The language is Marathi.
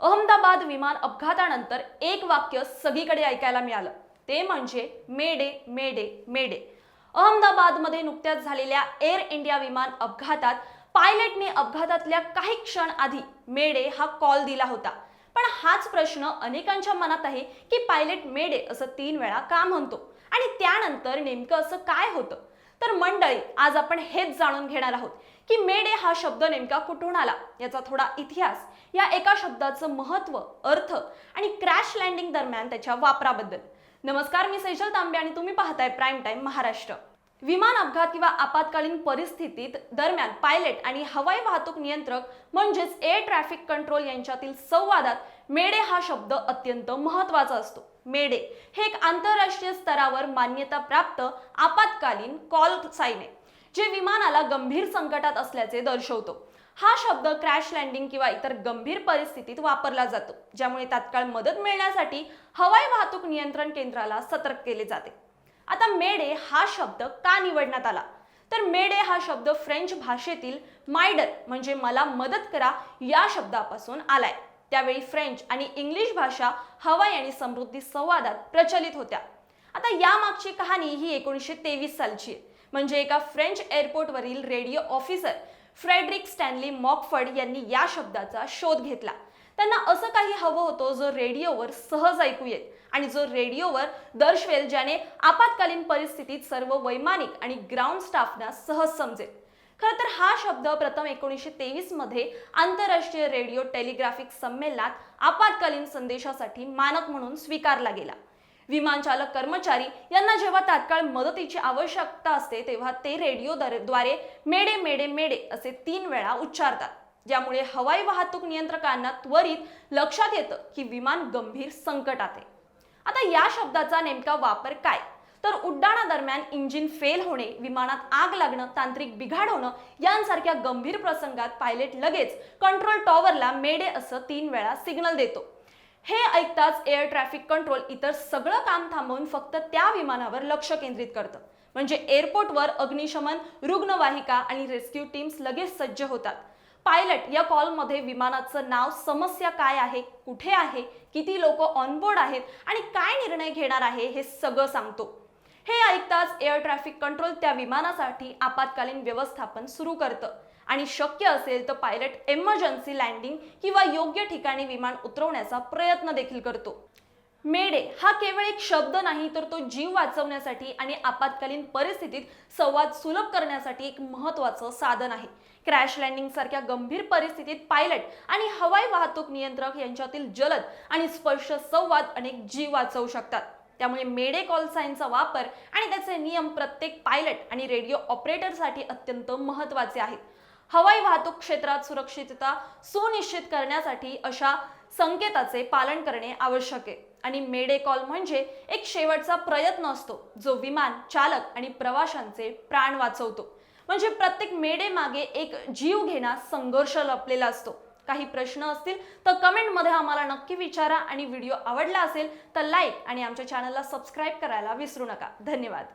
अहमदाबाद विमान अपघातानंतर एक वाक्य सगळीकडे ऐकायला मिळालं. ते म्हणजे मेडे मेडे मेडे. अहमदाबादमध्ये नुकत्याच झालेल्या एअर इंडिया विमान अपघातात पायलटने अपघातातल्या काही क्षण आधी मेडे हा कॉल दिला होता. पण हाच प्रश्न अनेकांच्या मनात आहे की पायलट मेडे असं तीन वेळा का म्हणतो? आणि त्यानंतर नेमकं असं काय होतं? तर मंडळी आज आपण हेच जाणून घेणार आहोत. की मेडे हा शब्द नेमका कुठून आला? याचा थोडा इतिहास या एका शब्दाचं महत्त्व अर्थ आणि क्रॅश लँडिंग दरम्यान त्याच्या वापराबद्दल. नमस्कार मी सैजल तांबे आणि तुम्ही पाहताय प्राईम टाईम महाराष्ट्र. विमान अपघात किंवा आपत्कालीन परिस्थितीत दरम्यान पायलट आणि हवाई वाहतूक नियंत्रक म्हणजेच एअर ट्रॅफिक कंट्रोल यांच्यातील संवादात मेडे हा शब्द अत्यंत महत्त्वाचा असतो. मेडे हे एक आंतरराष्ट्रीय स्तरावर मान्यता प्राप्त आपत्कालीन कॉल साईन आहे. जे विमानाला गंभीर संकटात असल्याचे दर्शवतो. हा शब्द क्रॅश लँडिंग किंवा इतर गंभीर परिस्थितीत वापरला जातो ज्यामुळे तात्काळ मदत मिळण्यासाठी हवाई वाहतूक नियंत्रण केंद्राला सतर्क केले जाते. आता मेडे हा शब्द का निवडण्यात आला? तर मेडे हा शब्द फ्रेंच भाषेतील मायडर म्हणजे मला मदत करा या शब्दापासून आलाय. त्यावेळी फ्रेंच आणि इंग्लिश भाषा हवाई आणि समृद्धी संवादात प्रचलित होत्या. आता यामागची कहाणी ही एकोणीसशे तेवीस सालची आहे. म्हणजे एका French एअरपोर्टवरील radio officer Frederick Stanley Mockford यांनी या शब्दाचा शोध घेतला. त्यांना असं काही हवं होतं जो रेडिओवर सहज ऐकू येत आणि जो रेडिओवर दर्शवेल ज्याने आपत्कालीन परिस्थितीत सर्व वैमानिक आणि ग्राउंड स्टाफना सहज समजेल. खरं तर हा शब्द प्रथम एकोणीसशे तेवीसमध्ये आंतरराष्ट्रीय रेडिओ टेलिग्राफिक संमेलनात आपत्कालीन संदेशासाठी मानक म्हणून स्वीकारला गेला. विमानचालक कर्मचारी यांना जेव्हा तात्काळ मदतीची आवश्यकता असते तेव्हा ते रेडिओ द्वारे मेडे मेडे मेडे असे तीन वेळा उच्चारतात. ज्यामुळे हवाई वाहतूक नियंत्रकांना त्वरित लक्षात येतं की विमान गंभीर संकटात आहे. आता या शब्दाचा नेमका वापर काय? तर उड्डाणादरम्यान इंजिन फेल होणे विमानात आग लागणं तांत्रिक बिघाड होणं यांसारख्या गंभीर प्रसंगात पायलट लगेच कंट्रोल टॉवरला मेडे असं तीन वेळा सिग्नल देतो. हे ऐकताच एअर ट्रॅफिक कंट्रोल इतर सगळं काम थांबवून फक्त त्या विमानावर लक्ष केंद्रित करतं. म्हणजे एअरपोर्टवर अग्निशमन रुग्णवाहिका आणि रेस्क्यू टीम्स लगेच सज्ज होतात. पायलट या कॉलमध्ये विमानाचं नाव समस्या काय आहे कुठे आहे किती लोक ऑनबोर्ड आहेत आणि काय निर्णय घेणार आहे हे सगळं सांगतो. हे ऐकताच एअर ट्रॅफिक कंट्रोल त्या विमानासाठी आपत्कालीन व्यवस्थापन सुरू करतं. आणि शक्य असेल तर पायलट एमर्जन्सी लँडिंग किंवा योग्य ठिकाणी विमान उतरवण्याचा प्रयत्न देखील करतो. मेडे हा केवळ एक शब्द नाही तर तो जीव वाचवण्यासाठी आणि आपत्कालीन परिस्थितीत संवाद सुलभ करण्यासाठी एक महत्वाचं साधन आहे. क्रॅश लँडिंग सारख्या गंभीर परिस्थितीत पायलट आणि हवाई वाहतूक नियंत्रक यांच्यातील जलद आणि स्पर्श संवाद अनेक जीव वाचवू शकतात. त्यामुळे मेडे कॉल साईनचा वापर आणि त्याचे नियम प्रत्येक पायलट आणि रेडिओ ऑपरेटरसाठी अत्यंत महत्त्वाचे आहेत. हवाई वाहतूक क्षेत्रात सुरक्षितता सुनिश्चित करण्यासाठी अशा संकेताचे पालन करणे आवश्यक आहे. आणि मेडे कॉल म्हणजे एक शेवटचा प्रयत्न असतो जो विमान चालक आणि प्रवाशांचे प्राण वाचवतो. म्हणजे प्रत्येक मेडे मागे एक जीव घेणा संघर्ष लपलेला असतो. काही प्रश्न असतील तर कमेंटमध्ये आम्हाला नक्की विचारा आणि व्हिडिओ आवडला असेल तर लाईक आणि आमच्या चॅनलला सबस्क्राईब करायला विसरू नका. धन्यवाद.